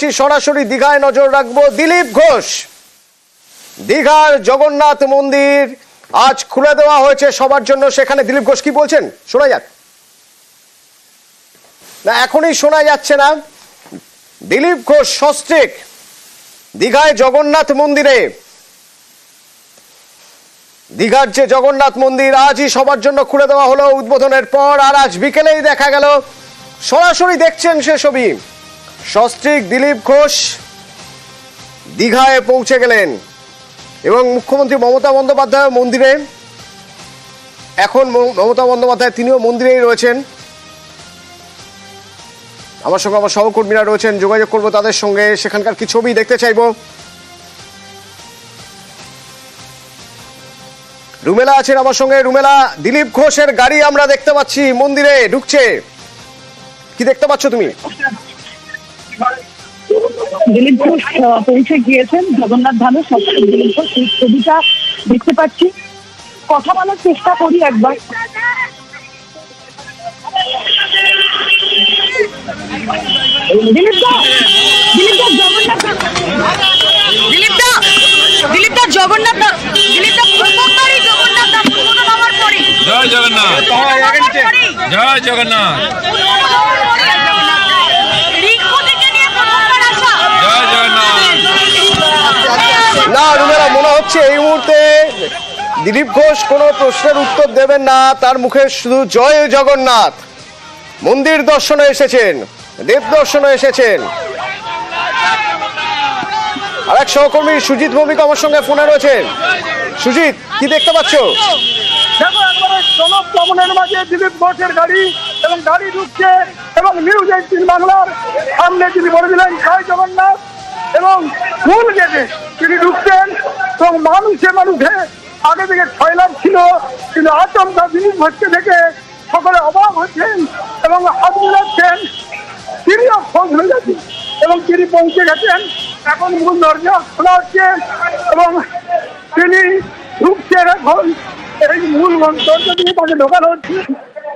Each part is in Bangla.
বলছি, সরাসরি দীঘায় নজর রাখব দিলীপ ঘোষ। দীঘার জগন্নাথ মন্দির আজ খুলে দেওয়া হয়েছে সবার জন্য। সেখানে দিলীপ ঘোষ কি বলছেন? শোনা যাক। না, এখনই শোনা যাচ্ছে না। দিলীপ ঘোষ, সস্ত্রিক, দীঘায় জগন্নাথ মন্দিরে। দীঘার যে জগন্নাথ মন্দির, আজই সবার জন্য খুলে দেওয়া হলো উদ্বোধনের পর। আর আজ বিকেলেই দেখা গেল। সরাসরি দেখছেন সে ছবি। সস্ত্রিক দিলীপ ঘোষ দীঘায় পৌঁছে গেলেন এবং মুখ্যমন্ত্রী মমতা বন্দ্যোপাধ্যায় মন্দিরে। এখন মমতা বন্দ্যোপাধ্যায় তিনিও মন্দিরেই রয়েছেন। আমার সঙ্গে আমার সহকর্মীরা রয়েছেন, যোগাযোগ করব তাদের সঙ্গে, সেখানকার কি ছবি দেখতে চাইব? রুমেলা আছেন আমার সঙ্গে, রুমেলা, দিলীপ ঘোষের গাড়ি আমরা দেখতে পাচ্ছি, মন্দিরে ঢুকছে। কি দেখতে পাচ্ছ তুমি? দিলীপ ঘোষ পৌঁছে গিয়েছেন জগন্নাথ ধামে সবচেয়ে দিলীপ ঘোষ সেই ছবিটা দেখতে পাচ্ছি। কথা বলার চেষ্টা করি একবার। দিলীপ দা দিলীপ দা জগন্নাথ দিলীপ দা দিলীপ দা জগন্নাথ দিলীপ দা প্রথমবারই জগন্নাথ দা উদ্বোধন হওয়ার জয় জগন্নাথ। জয় জগন্নাথ রিঙ্কু থেকে নিয়ে প্রথমবার আসা জয় জগন্নাথ না রুমেলা মনে হচ্ছে এই মুহূর্তে দিলীপ ঘোষ কোনো প্রশ্নের উত্তর দেবেন না, তার মুখে শুধু জয় জগন্নাথ। মন্দির দর্শনে এসেছেন, দেব দর্শনে এসেছেন। আর এক সহকর্মী সুজিত ভৌমিক আমার সঙ্গে ফোনে রয়েছেন। সুজিত, কি দেখতে পাচ্ছ? দেখো, একবারে জনপ্লবনের মাঝে দিলীপ ঘোষের গাড়ি এবং গাড়ি ঢুকছে এবং নিউজ এইটিন বাংলার সামনে তিনি বলে দিলেন, জয় জগন্নাথ এবং ফুল গেটে তিনি ঢুকছেন। এবং মানুষে মানুষে আগে থেকে ছয়লাভ ছিল কিন্তু আচমকা দিলীপ হচ্ছে দেখে সকলে অবাক হচ্ছেন এবং হাত মিলাচ্ছেন তিনিও খোঁজ হয়ে গেছেন এবং তিনি পৌঁছে গেছেন। এখন মূল দরজা খোলা হচ্ছে এবং তিনি ঢুকছেন এখন। এই মূল দরজা দিয়ে তাকে ঢোকানো হচ্ছে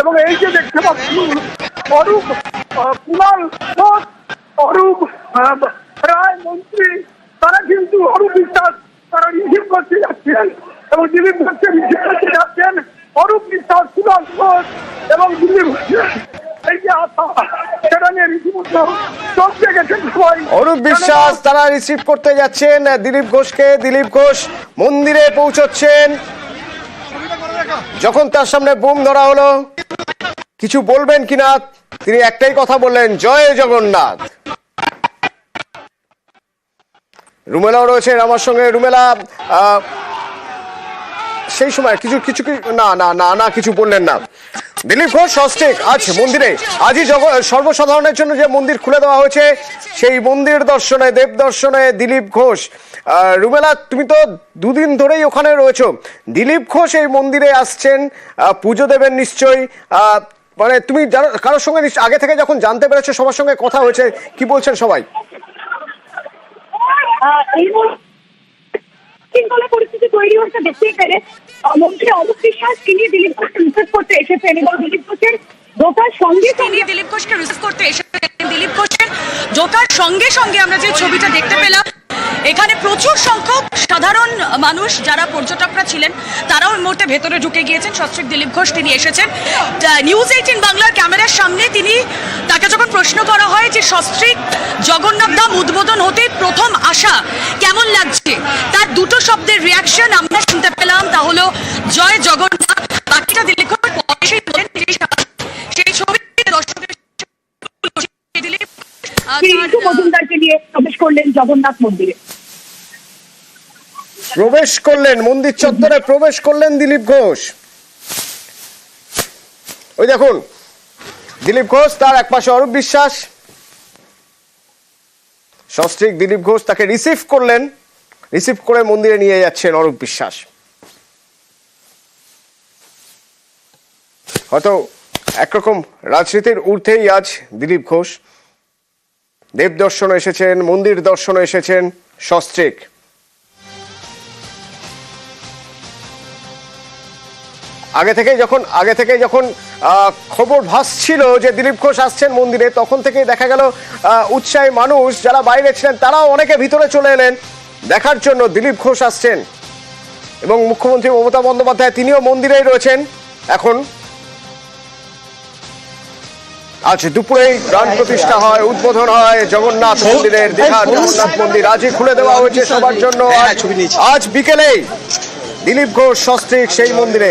এবং এই যে দেখতে পাচ্ছি অরূপ কুণাল ঘোষ, অরূপ রায় মন্ত্রী তারা কিন্তু অরূপ বিশ্বাস তারা রিসিভ করতে যাচ্ছেন। এবং দিলীপ ঘোষকে করতে যাচ্ছেন অরূপ বিশ্বাস কুণাল ঘোষ এবং দিলীপ ঘোষের এই যে আশা অরূপ বিশ্বাস, তারা রিসিভ করতে যাচ্ছেন, দিলীপ ঘোষকে, দিলীপ ঘোষ মন্দিরে পৌঁছচ্ছেন। যখন তার সামনে বোম ধরা হলো, কিছু বলবেন কিনা তিনি একটাই কথা বললেন, জয় জগন্নাথ। রুমেলাও রয়েছেন আমার সঙ্গে রুমেলা সেই সময় কিছু কিছু না না না না, কিছু বললেন না। দিলীপ ঘোষ সস্টেক আজ মন্দিরে। আজই সর্বসাধারণের জন্য যে মন্দির খুলে দেওয়া হয়েছে, সেই মন্দির দর্শনে, দেব দর্শনে দিলীপ ঘোষ। রুমেলা তুমি তো দুদিন ধরেই ওখানে রয়েছো। দিলীপ ঘোষ এই মন্দিরে আসছেন পুজো দেবেন নিশ্চয়ই। মানে তুমি জানো কারোর সঙ্গে আগে থেকে যখন জানতে পেরেছ, সবার সঙ্গে কথা হয়েছে, কি বলছেন সবাই? আহ, এই মুহূর্তে শৃঙ্খলা পরিস্থিতি তৈরি হচ্ছে দেখতেই পেরে মন্ত্রী অলোক বিশ্বাস তিনি দিলীপ ঘোষকে রিসিভ করতে এসেছেন এবং দিলীপ ঘোষের ঢোকার সঙ্গে সঙ্গে দিলীপ ঘোষকে রিসিভ করতে এসেছেন দিলীপ ঘোষের ঢোকার সঙ্গে সঙ্গে আমরা যে ছবিটা দেখতে পেলাম এখানে প্রচুর সংখ্যক সাধারণ মানুষ যারা পর্যটকরা ছিলেন তারাও এই মুহূর্তে ভেতরে ঢুকে গিয়েছেন। সস্ত্রিক দিলীপ ঘোষ তিনি এসেছেন। নিউজ এইটিন বাংলার ক্যামেরার সামনে তিনি যখন প্রশ্ন করা হয় যে সস্ত্রিক জগন্নাথ ধাম উদ্বোধন হতে প্রথম আশা কেমন লাগছে? তার দুটো শব্দের রিয়াকশন আমরা শুনতে পেলাম। তা হলো জয় জগন্নাথ। বাকিটা সেই ছবি মজুমদারকে নিয়ে প্রবেশ করলেন জগন্নাথ মন্দিরে। প্রবেশ করলেন মন্দির চত্বরে প্রবেশ করলেন দিলীপ ঘোষ। ওই দেখুন দিলীপ ঘোষ তার এক একপাশে অরূপ বিশ্বাস। সস্ত্রিক দিলীপ ঘোষ তাকে রিসিভ করলেন। রিসিভ করে মন্দিরে নিয়ে যাচ্ছেন অরূপ বিশ্বাস। হয়তো একরকম রাজনীতির ঊর্ধ্বেই আজ দিলীপ ঘোষ। দেব দর্শন এসেছেন, মন্দির দর্শন এসেছেন সস্ত্রিক। আগে থেকে যখন, আগে থেকে যখন খবর ভাসছিল যে দিলীপ ঘোষ আসছেন মন্দিরে তখন থেকেই দেখা গেল উৎসাহী মানুষ যারা বাইরে ছিলেন তারাও অনেকে ভিতরে চলে এলেন দেখার জন্য দিলীপ ঘোষ আসছেন এবং মুখ্যমন্ত্রী মমতা বন্দ্যোপাধ্যায় তিনিও মন্দিরেই রয়েছেন এখন আজ দুপুরেই প্রাণ প্রতিষ্ঠা হয় উদ্বোধন হয় জগন্নাথ মন্দিরের দীঘার জগন্নাথ মন্দির আজই খুলে দেওয়া হয়েছে সবার জন্য আজ- আজ বিকেলেই দিলীপ ঘোষ সস্ত্রিক সেই মন্দিরে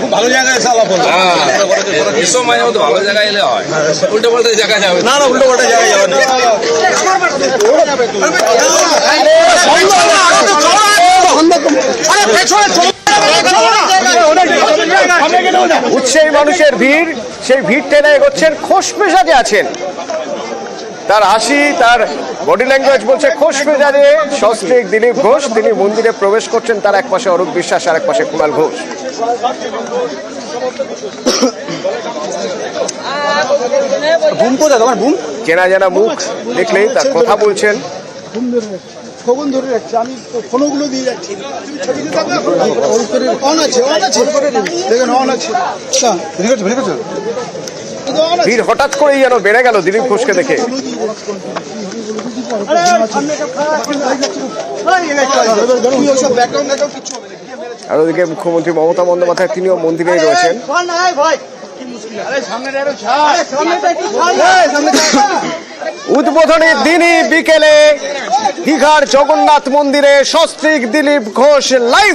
খুব ভালো জায়গায় এসে আলাপ হলো হ্যাঁ এসব মাঝে মধ্যে ভালো জায়গায় এলে হয়। উল্টো পাল্টা জায়গায় যাবে। না না উল্টো পাল্টা জায়গায় যাবে না। উৎসাহী মানুষের ভিড় সেই ভিড় টেনে এগোচ্ছেন খোশ মেজাজে আছেন। তার হাসি তার বডি ল্যাঙ্গুয়েজ বলছে খোশ মেজাজে সস্ত্রিক দিলীপ ঘোষ। তিনি মন্দিরে প্রবেশ করছেন তার এক পাশে অরূপ বিশ্বাস আর এক পাশে কুণাল ঘোষ। বুম কোথায় তোমার বুম? চেনা জানা মুখ দেখলেই তার কথা বলছেন। ফোন ধরে ফোন ধরে রাখছি আমি ফোনগুলো দিয়ে যাচ্ছি। অন আছে অন আছে। দেখেন অন আছে। ভেরি করছ ভেরি করছ। ভিড় হঠাৎ করেই যেন বেড়ে গেল দিলীপ ঘোষকে দেখে ব্যাকগ্রাউন্ড দেখো কিছু হবে আর ওদিকে মুখ্যমন্ত্রী মমতা বন্দ্যোপাধ্যায়, তিনিও মন্দিরেই রয়েছেন। উদ্বোধনের দিনই বিকেলে দীঘার জগন্নাথ মন্দিরে সস্ত্রিক দিলীপ ঘোষ লাইভ